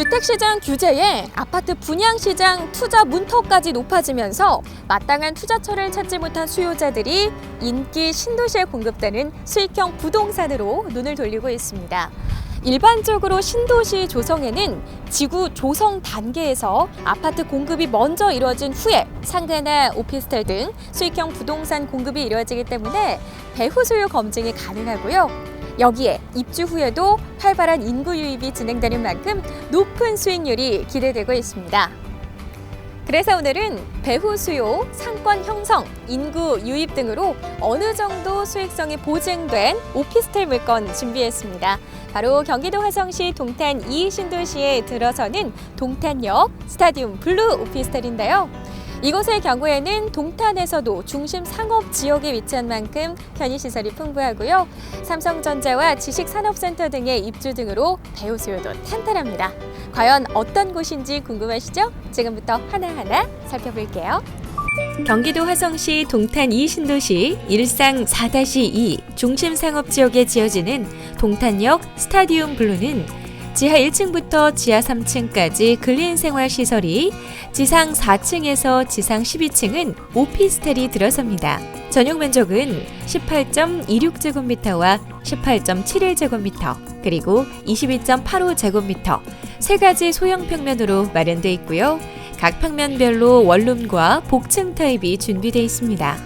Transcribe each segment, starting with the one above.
주택시장 규제에 아파트 분양시장 투자 문턱까지 높아지면서 마땅한 투자처를 찾지 못한 수요자들이 인기 신도시에 공급되는 수익형 부동산으로 눈을 돌리고 있습니다. 일반적으로 신도시 조성에는 지구 조성 단계에서 아파트 공급이 먼저 이루어진 후에 상가나 오피스텔 등 수익형 부동산 공급이 이루어지기 때문에 배후 수요 검증이 가능하고요. 여기에 입주 후에도 활발한 인구 유입이 진행되는 만큼 높은 수익률이 기대되고 있습니다. 그래서 오늘은 배후 수요, 상권 형성, 인구 유입 등으로 어느 정도 수익성이 보증된 오피스텔 물건 준비했습니다. 바로 경기도 화성시 동탄 2 신도시에 들어서는 동탄역 스타디움 블루 오피스텔인데요. 이곳의 경우에는 동탄에서도 중심 상업 지역에 위치한 만큼 편의시설이 풍부하고요. 삼성전자와 지식산업센터 등의 입주 등으로 배우 수요도 탄탄합니다. 과연 어떤 곳인지 궁금하시죠? 지금부터 하나하나 살펴볼게요. 경기도 화성시 동탄 2 신도시 일상 4-2 중심 상업 지역에 지어지는 동탄역 스타디움 블루는 지하 1층부터 지하 3층까지 근린 생활 시설이 지상 4층에서 지상 12층은 오피스텔이 들어섭니다. 전용 면적은 18.26제곱미터와 18.71제곱미터 그리고 22.85제곱미터 세 가지 소형 평면으로 마련되어 있고요. 각 평면별로 원룸과 복층 타입이 준비되어 있습니다.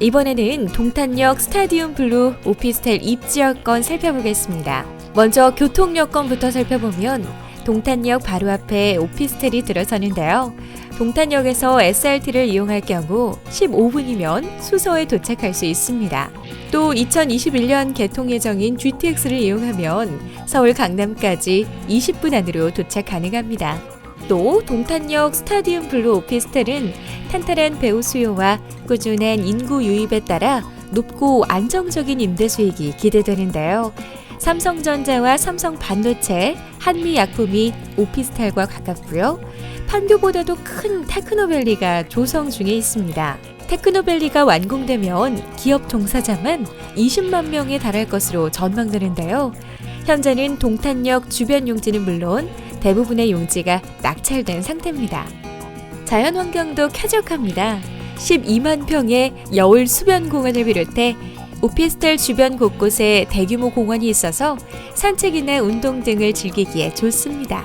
이번에는 동탄역 스타디움 블루 오피스텔 입지 여건 살펴보겠습니다. 먼저 교통 여건부터 살펴보면 동탄역 바로 앞에 오피스텔이 들어서는데요. 동탄역에서 SRT를 이용할 경우 15분이면 수서에 도착할 수 있습니다. 또 2021년 개통 예정인 GTX를 이용하면 서울 강남까지 20분 안으로 도착 가능합니다. 또 동탄역 스타디움 블루 오피스텔은 탄탄한 배우 수요와 꾸준한 인구 유입에 따라 높고 안정적인 임대 수익이 기대되는데요. 삼성전자와 삼성 반도체, 한미약품이 오피스텔과 가깝고요. 판교보다도 큰 테크노밸리가 조성 중에 있습니다. 테크노밸리가 완공되면 기업 종사자만 20만 명에 달할 것으로 전망되는데요. 현재는 동탄역 주변 용지는 물론 대부분의 용지가 낙찰된 상태입니다. 자연 환경도 쾌적합니다. 12만 평의 여울 수변 공원을 비롯해 오피스텔 주변 곳곳에 대규모 공원이 있어서 산책이나 운동 등을 즐기기에 좋습니다.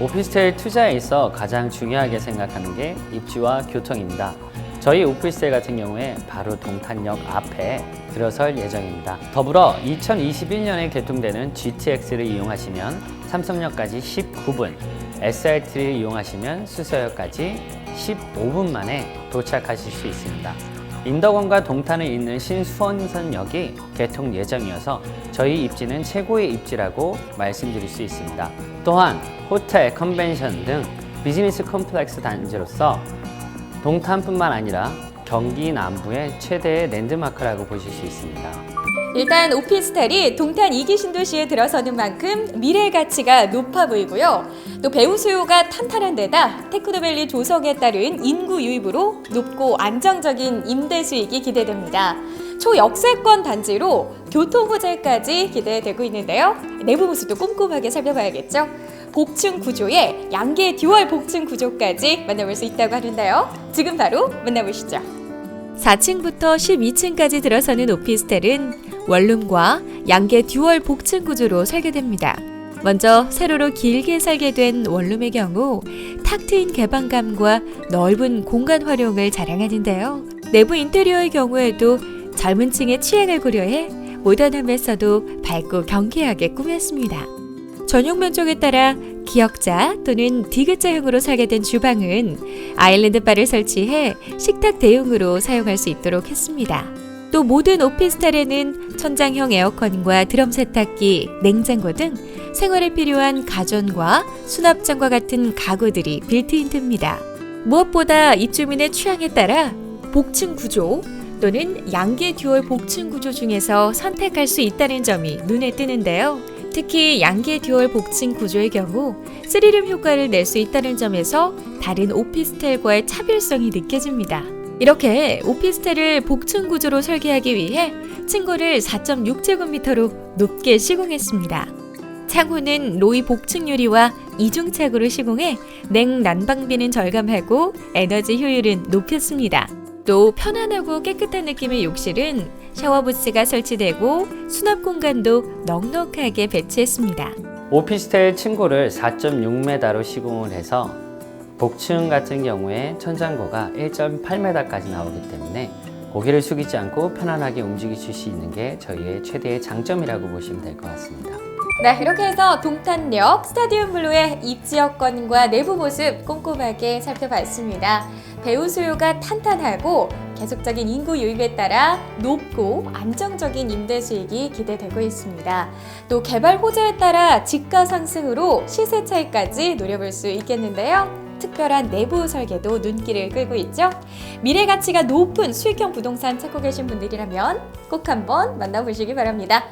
오피스텔 투자에 있어 가장 중요하게 생각하는 게 입지와 교통입니다. 저희 오피스텔 같은 경우에 바로 동탄역 앞에 들어설 예정입니다. 더불어 2021년에 개통되는 GTX를 이용하시면 삼성역까지 19분, SRT를 이용하시면 수서역까지 15분 만에 도착하실 수 있습니다. 인덕원과 동탄에 있는 신수원선역이 개통 예정이어서 저희 입지는 최고의 입지라고 말씀드릴 수 있습니다. 또한 호텔, 컨벤션 등 비즈니스 컴플렉스 단지로서 동탄뿐만 아니라 경기 남부의 최대의 랜드마크라고 보실 수 있습니다. 일단 오피스텔이 동탄 2기 신도시에 들어서는 만큼 미래 가치가 높아 보이고요. 또 배우 수요가 탄탄한 데다 테크노밸리 조성에 따른 인구 유입으로 높고 안정적인 임대 수익이 기대됩니다. 초역세권 단지로 교통 호재까지 기대되고 있는데요. 내부 모습도 꼼꼼하게 살펴봐야겠죠. 복층 구조에 양계 듀얼 복층 구조까지 만나볼 수 있다고 하는데요. 지금 바로 만나보시죠. 4층부터 12층까지 들어서는 오피스텔은 원룸과 양계 듀얼 복층 구조로 설계됩니다. 먼저 세로로 길게 설계된 원룸의 경우 탁 트인 개방감과 넓은 공간 활용을 자랑하는데요. 내부 인테리어의 경우에도 젊은 층의 취향을 고려해 모던함에서도 밝고 경쾌하게 꾸몄습니다. 전용 면적에 따라 기역자 또는 디귿자형으로 설계된 주방은 아일랜드 바를 설치해 식탁 대용으로 사용할 수 있도록 했습니다. 또 모든 오피스텔에는 천장형 에어컨과 드럼 세탁기, 냉장고 등 생활에 필요한 가전과 수납장과 같은 가구들이 빌트인됩니다. 무엇보다 입주민의 취향에 따라 복층 구조 또는 양계 듀얼 복층 구조 중에서 선택할 수 있다는 점이 눈에 띄는데요. 특히 양계 듀얼 복층 구조의 경우 스리름 효과를 낼 수 있다는 점에서 다른 오피스텔과의 차별성이 느껴집니다. 이렇게 오피스텔을 복층 구조로 설계하기 위해 층고를 4.6제곱미터로 높게 시공했습니다. 창호는 로이 복층 유리와 이중착으로 시공해 냉 난방비는 절감하고 에너지 효율은 높였습니다. 또 편안하고 깨끗한 느낌의 욕실은 샤워 부스가 설치되고 수납 공간도 넉넉하게 배치했습니다. 오피스텔 층고를 4.6m로 시공을 해서 복층 같은 경우에 천장고가 1.8m까지 나오기 때문에 고개를 숙이지 않고 편안하게 움직이실 수 있는 게 저희의 최대의 장점이라고 보시면 될 것 같습니다. 네, 이렇게 해서 동탄역 스타디움 블루의 입지 여건과 내부 모습 꼼꼼하게 살펴봤습니다. 배우 수요가 탄탄하고 계속적인 인구 유입에 따라 높고 안정적인 임대 수익이 기대되고 있습니다. 또 개발 호재에 따라 지가 상승으로 시세 차이까지 노려볼 수 있겠는데요. 특별한 내부 설계도 눈길을 끌고 있죠. 미래 가치가 높은 수익형 부동산 찾고 계신 분들이라면 꼭 한번 만나보시기 바랍니다.